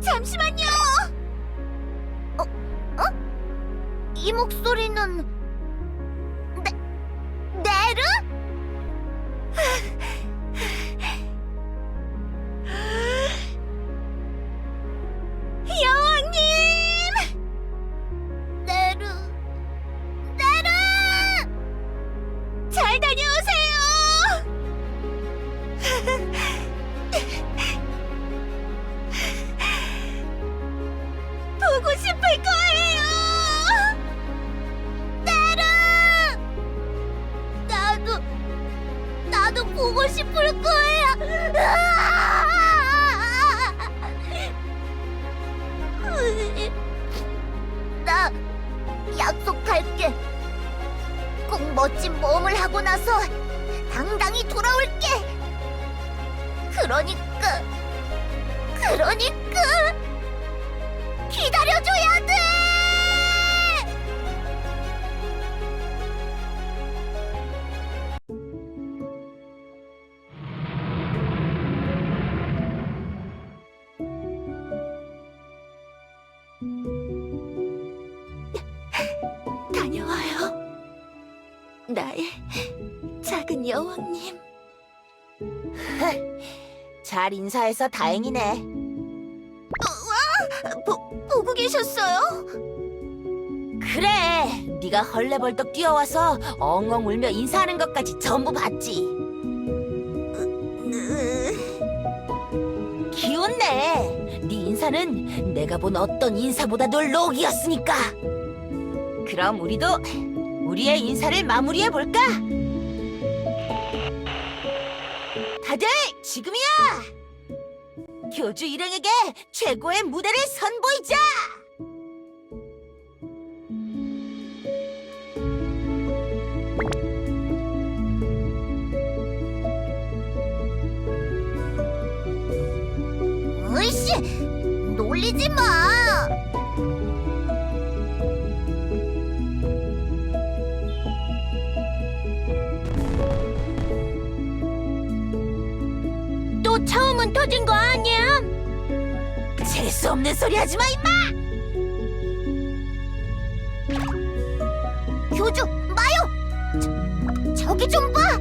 잠시만요. 어, 어? 이 목소리는 네, 네르? 여왕님! 네르, 네르! 잘 다녀 나도 보고 싶을 거야. 나 약속할게. 꼭 멋진 모험을 하고 나서 당당히 돌아올게. 그러니까 그러니까 작은 여왕님. 잘 인사해서 다행이네. 보, 보고 계셨어요? 그래, 네가 헐레벌떡 뛰어와서 엉엉 울며 인사하는 것까지 전부 봤지. 기운내. 네 인사는 내가 본 어떤 인사보다도 록이었으니까. 그럼 우리도 우리의 인사를 마무리해 볼까? 다들 지금이야. 교주 일행에게 최고의 무대를 선보이자. 으이씨, 놀리지 마. 수 없는 소리 하지 마, 임마! 교주, 마요. 저, 저기 좀 봐.